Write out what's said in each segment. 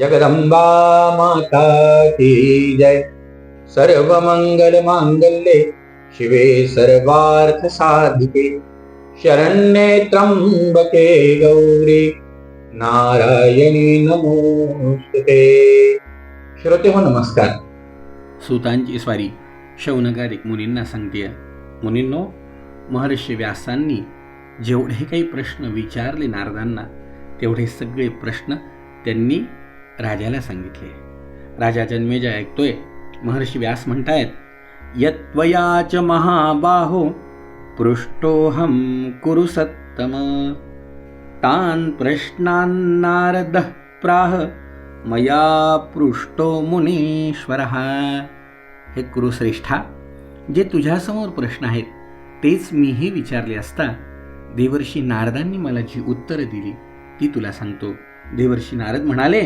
जगदंबा माता की जय। सर्वमंगल मांगल्ये शिवे सर्वार्थ साधिके शरण्ये त्र्यंबके गौरी नारायणी नमोस्तुते। श्रोते हो नमस्कार। सुतांची स्वारी शौनगारिक मुनींना सांगते मुनींनो महर्षी व्यासांनी जेवढे काही प्रश्न विचारले नारदांना तेवढे सगळे प्रश्न त्यांनी राजाला सांगितले राजा जन्मेजय ऐकतोय महर्षी व्यास म्हणतायत यत्वयाच च महाबाहो पृष्टोहम कुरु सत्तम। तान प्रश्नान नारदः प्राह मया पृष्टो मुनीश्वर. हे कुरुश्रेष्ठा जे तुझ्यासमोर प्रश्न आहेत तेच मीही विचारले असता देवर्षी नारदांनी मला जी उत्तरं दिली ती तुला सांगतो. देवर्षी नारद म्हणाले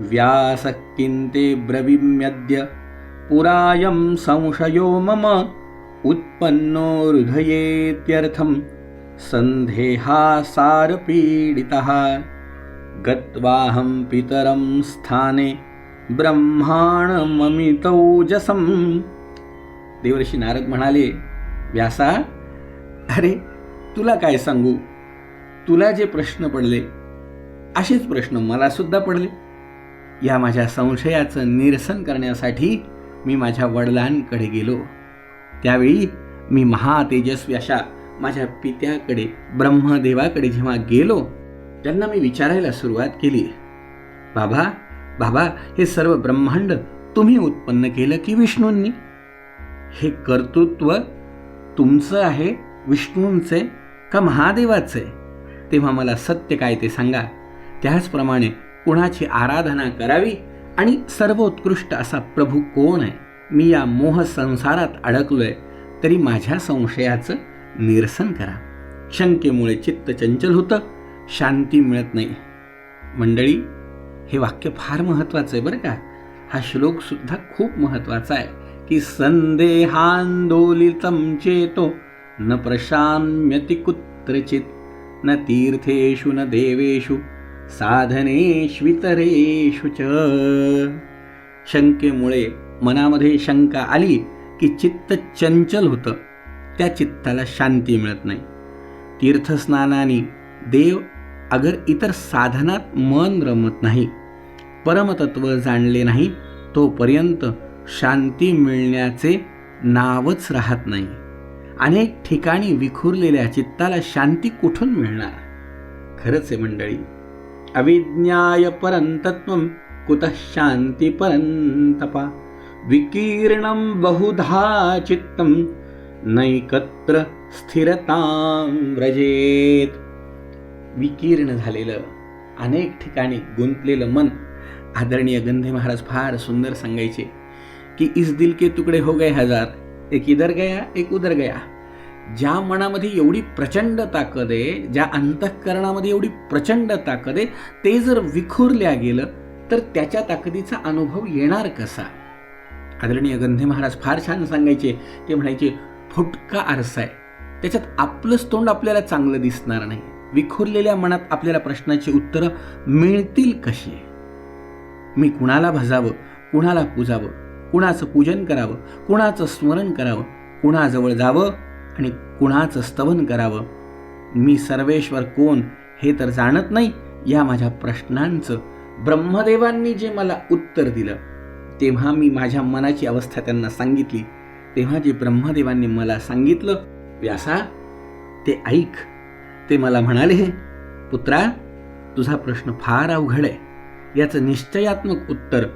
व्यास किन्ते ब्रवीम्यद्य पुरायं संशयो मम उत्पन्नो हृदयेत्यर्थं सन्देहासारपीडितः। गत्वाहं पितरं स्थाने ब्रह्माणममितौजसं देवर्षी नारद म्हणाले व्यासा अरे तुला काय सांगू? तुला जे प्रश्न पडले असेच प्रश्न मला सुद्धा पडले. या माझ्या संशयाचं निरसन करण्यासाठी मी माझ्या वडिलांकडे गेलो. त्यावेळी मी महातेजस्वी अशा माझ्या पित्याकडे ब्रह्मदेवाकडे जेव्हा गेलो त्यांना मी विचारायला सुरुवात केली. बाबा बाबा हे सर्व ब्रह्मांड तुम्ही उत्पन्न केलं की विष्णूंनी? हे कर्तृत्व तुमचं आहे विष्णूंचे का महादेवाचे? तेव्हा मला सत्य काय ते सांगा. त्याचप्रमाणे कुणाची आराधना करावी? आणि सर्वोत्कृष्ट असा प्रभू कोण आहे? मी या मोह संसारात अडकलोय तरी माझ्या संशयाचं निरसन करा. शंकेमुळे चित्त चंचल होतं शांती मिळत नाही. मंडळी हे वाक्य फार महत्वाचं आहे बरं का. हा श्लोक सुद्धा खूप महत्त्वाचा आहे की संदेहांदोलितं चेतो न प्रशाम्यति कुत्रचित न तीर्थेषु न देवेषु साधनेष्वितरेषु च। शंकेमुळे मनामध्ये शंका आली की चित्त चंचल होतं. त्या चित्ताला शांती मिळत नाही. तीर्थस्नानाने देव अगर इतर साधनात मन रमत नाही परमतत्व जाणले नाही तोपर्यंत शांती मिळण्याचे नावच राहत नाही. अनेक ठिकाणी विखुरलेल्या चित्ताला शांती कुठून मिळणार? खरंच आहे मंडळी अभिज्ञायपरंतत्वं कुतः शांती विकीर्णं बहुधा चित्तं नैकत्र स्थिरतां व्रजेत। विकीर्ण झालेलं अनेक ठिकाणी गुंतलेलं मन आदरणीय गंधे महाराज फार सुंदर सांगायचे की इस दिल के तुकडे हो गए हजार एक इधर गया एक उधर गया। ज्या मनामध्ये एवढी प्रचंड ताकद आहे ज्या अंतःकरणामध्ये एवढी प्रचंड ताकद आहे ते जर विखुरल्या गेलं तर त्याच्या ताकदीचा अनुभव येणार कसा? आदरणीय गंधे महाराज फार छान सांगायचे. ते म्हणायचे फुटका आरसा आहे. त्याच्यात आपलंच तोंड आपल्याला चांगलं दिसणार नाही. विखुरलेल्या मनात आपल्याला प्रश्नाची उत्तरं मिळतील कशी? मी कुणाला भजावं? कुणाला पूजावं? कुणाचं पूजन करावं? कुणाचं स्मरण करावं? कुणाजवळ जावं? आणि कुणाचं स्तवन करावं? मी सर्वेश्वर कोण हे तर जाणत नाही या माझ्या प्रश्नांचं. ब्रह्मदेवांनी जे मला उत्तर दिलं तेव्हा मी माझ्या मनाची अवस्था त्यांना सांगितली. तेव्हा जे ब्रह्मदेवांनी मला सांगितलं व्यासा ते ऐक. ते मला म्हणाले पुत्रा तुझा प्रश्न फार अवघड आहे. याचं निश्चयात्मक उत्तर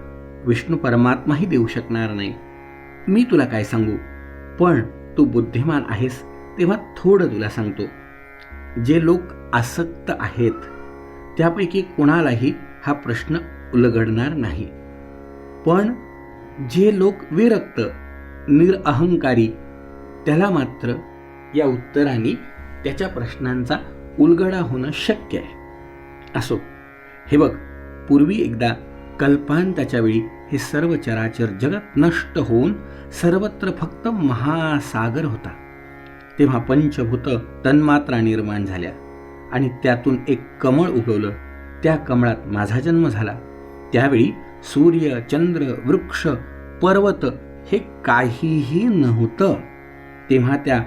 विष्णू परमात्माही देऊ शकणार नाही. मी तुला काय सांगू? पण तू बुद्धिमान आहेस तेव्हा थोडं तुला सांगतो. जे लोक आसक्त आहेत त्यापैकी कोणालाही हा प्रश्न उलगडणार नाही. पण जे लोक विरक्त निरअहंकारी त्याला मात्र या उत्तराने त्याच्या प्रश्नांचा उलगडा होणं शक्य आहे. असो हे बघ पूर्वी एकदा कल्पांताच्या वेळी हे सर्व चराचर जगत नष्ट होऊन सर्वत्र फक्त महासागर होता. तेव्हा पंचभूत तन्मात्रा निर्माण झाल्या आणि त्यातून एक कमळ उगवलं. त्या कमळात माझा जन्म झाला. त्यावेळी सूर्य चंद्र वृक्ष पर्वत हे काहीही नव्हतं. तेव्हा त्या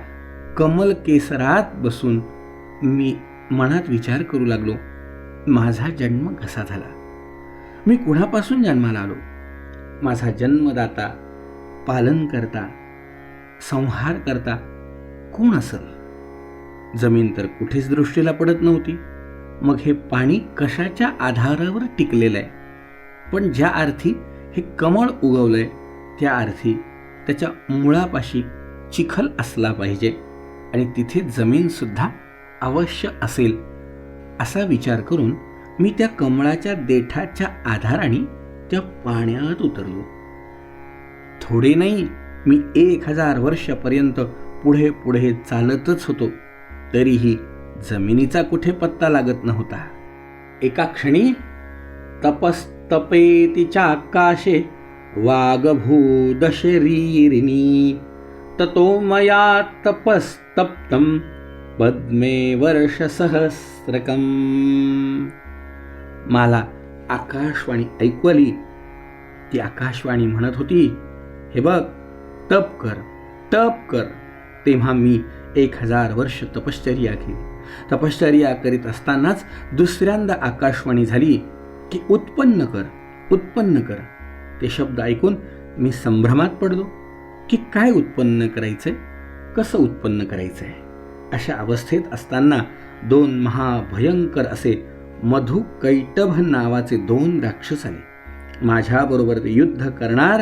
कमल केसरात बसून मी मनात विचार करू लागलो. माझा जन्म कसा झाला? मी कुणापासून जन्माला आलो? माझा जन्मदाता पालन करता संहार करता कोण असेल? जमीन तर कुठेच दृष्टीला पडत नव्हती. मग हे पाणी कशाच्या आधारावर टिकलेलं आहे? पण ज्या अर्थी हे कमळ उगवलंय त्या अर्थी त्याच्या मुळापाशी चिखल असला पाहिजे आणि तिथे जमीनसुद्धा अवश्य असेल असा विचार करून मी त्या कमळाच्या देठाच्या आधाराने त्या पाण्यात उतरलो. थोडे नाही मी एक हजार वर्षापर्यंत पुढे पुढे चालतच होतो. तरीही जमिनीचा कुठे पत्ता लागत नव्हता. एका क्षणी तपस्तपेतीच्या आकाशे वागभूदशरीरिणी ततो मया तपस्तप्तं पद्मे वर्षसहस्रकम्. मला आकाशवाणी ऐकू आली ती आकाशवाणी म्हणत होती हे बघ तप कर तप कर. तेव्हा मी एक हजार वर्ष तपश्चर्या केली. तपश्चर्या करीत असतानाच दुसऱ्यांदा आकाशवाणी झाली की उत्पन्न कर उत्पन्न कर. ते शब्द ऐकून मी संभ्रमात पडलो की काय उत्पन्न करायचंय? कसं उत्पन्न करायचंय? अशा अवस्थेत असताना दोन महाभयंकर असे मधु कैटभ नावाचे दोन राक्षस आले माझ्याबरोबर ते युद्ध करणार.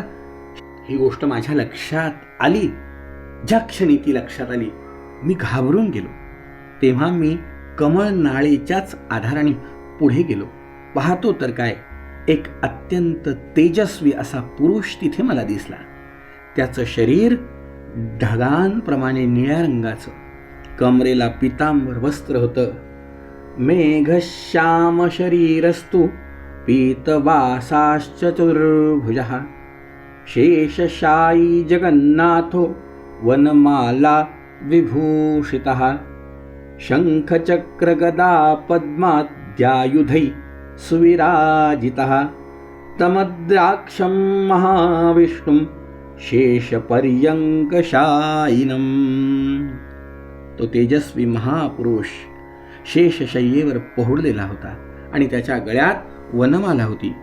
ही गोष्ट माझ्या लक्षात आली. ज्या क्षणी ती लक्षात आली मी घाबरून गेलो. तेव्हा मी कमळ नाळेच्याच आधाराने पुढे गेलो. पाहतो तर काय एक अत्यंत तेजस्वी असा पुरुष तिथे मला दिसला. त्याचं शरीर ढगांप्रमाणे निळ्या रंगाचं. कमरेला पितांबर वस्त्र होतं. मेघश्यामशरीरस्तु पीतवासाश्च चतुर्भुजः शेषशायी जगन्नाथो वनमाला विभूषितः। शङ्खचक्रगदा पद्माद्यायुधै सुविराजितः। तमद्राक्षं महाविष्णुं शेषपर्यङ्कशायिनम्। तो तेजस्वी महापुरुष शेषशय्येवर पोहडलेला होता आणि त्याच्या गळ्यात वनमाला होती.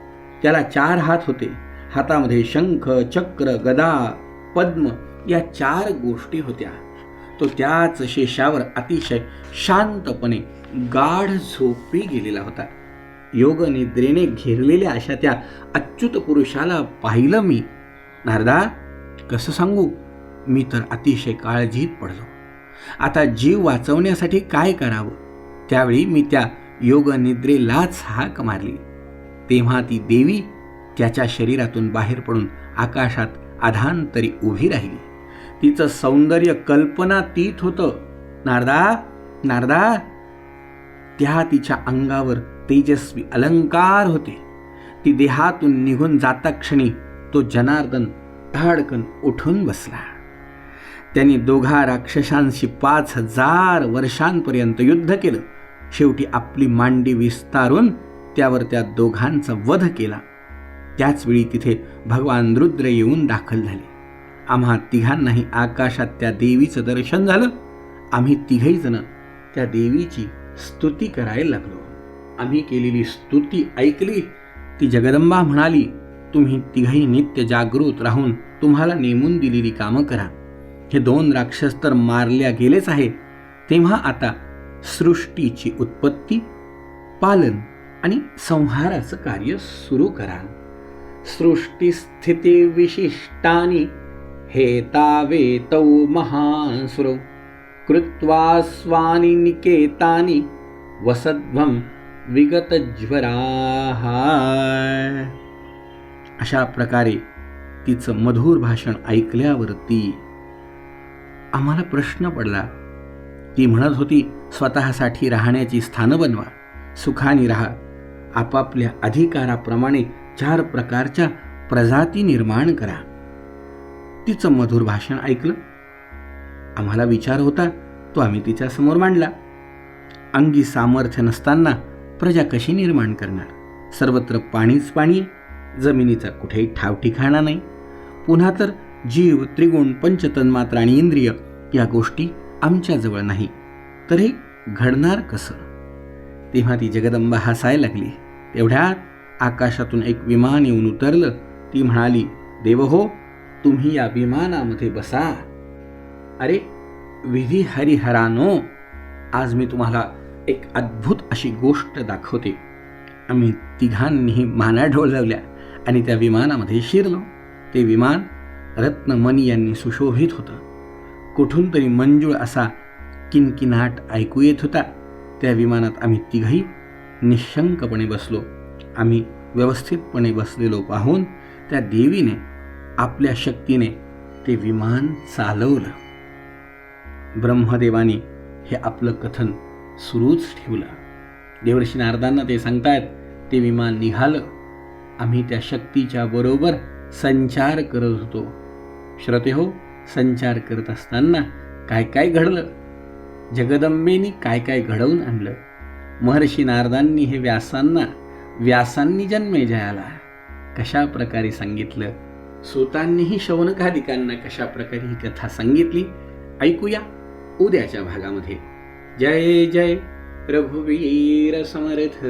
त्याला चार हात होते. हातामध्ये शंख चक्र गदा पद्म या चार गोष्टी होत्या. तो त्याच शेषावर अतिशय शांतपणे गाढ झोपी गेलेला होता. योग निद्रेने घेरलेल्या अशा त्या अच्युत पुरुषाला पाहिलं मी. नारदा कसं सांगू? मी तर अतिशय काळजीत पडलो. आता जीव वाचवण्यासाठी काय करावं? त्यावेळी मी त्या योगनिद्रेलाच हाक मारली. तेव्हा ती देवी त्याच्या शरीरातून बाहेर पडून आकाशात आधांतरी उभी राहिली. तिचं सौंदर्य कल्पनातीत होतं. नारदा नारदा! त्या तिच्या अंगावर तेजस्वी अलंकार होते. ती देहातून निघून जाता क्षणी तो जनार्दन धाडकन उठून बसला. त्यांनी दोघा राक्षसांशी पाच हजार वर्षांपर्यंत युद्ध केलं. शेवटी आपली मांडी विस्तारून त्यावर त्या दोघांचा वध केला. त्याचवेळी तिथे भगवान रुद्र येऊन दाखल झाले. आम्हा तिघांनाही आकाशात त्या देवीचं दर्शन झालं. आम्ही तिघही जण त्या देवीची स्तुती करायला लागलो. आम्ही केलेली स्तुती ऐकली. ती जगदंबा म्हणाली तुम्ही तिघही नित्य जागृत राहून तुम्हाला नेमून दिलेली कामं करा. हे दोन राक्षस तर मारल्या गेलेच आहे. तेव्हा आता सृष्टीची उत्पत्ती पालन आणि संहाराचं कार्य सुरू करा. सृष्टिस्थिती विशिष्टानि हेतावेतौ महासुरो कृत्वा स्वानि निकेतानि वसध्वं विगतज्वराहा अशा प्रकारे तिचं मधुर भाषण ऐकल्यावरती आम्हाला प्रश्न पडला ती म्हणत होती स्वतःसाठी राहण्याची स्थानं बनवा सुखाने राहा. आपापल्या अधिकाराप्रमाणे चार प्रकारच्या प्रजाती निर्माण करा. तिचं मधुर भाषण ऐकलं. आम्हाला विचार होता तो आम्ही तिच्यासमोर मांडला. अंगी सामर्थ्य नसताना प्रजा कशी निर्माण करणार? सर्वत्र पाणीच पाणी जमिनीचा कुठेही ठाव ठिकाणा नाही. पुन्हा तर जीव त्रिगुण पंचतन्मात्र आणि इंद्रिय या गोष्टी आमच्याजवळ नाही. तर हे घडणार कसं? तेव्हा ती जगदंबा हसायला लागली. तेवढ्यात आकाशातून एक विमान येऊन उतरलं. ती म्हणाली देव हो तुम्ही या विमानामध्ये बसा. अरे विधी हरिहरानो आज मी तुम्हाला एक अद्भुत अशी गोष्ट दाखवते. आम्ही तिघांनीही माना ढोळवल्या आणि त्या विमानामध्ये शिरलो. ते विमान रत्नमणी यांनी सुशोभित होतं. कुठून तरी मंजूळ असा किनकिनाट ऐकू येत होता. त्या विमानात आम्ही तिघही निशंकपणे बसलो. आम्ही व्यवस्थितपणे बसलेलो पाहून त्या देवीने आपल्या शक्तीने ते विमान चालवलं. ब्रह्मदेवाने हे आपलं कथन सुरूच ठेवलं. देवर्षी नारदांना ते सांगतायत ते विमान निघालं. आम्ही त्या शक्तीच्या बरोबर संचार करत होतो. श्रोते हो संचार करत असताना काय काय घडलं? जगदंबेनी काय काय घडवून आणलं? महर्षी नारदांनी हे व्यासांना व्यासांनी जन्मे जयाला कशा प्रकारे सांगितलं? सुतांनीही शौनकाधिकांना कशा प्रकारे ही कथा सांगितली? ऐकूया उद्याच्या भागामध्ये. जय जय रघुवीर समर्थ.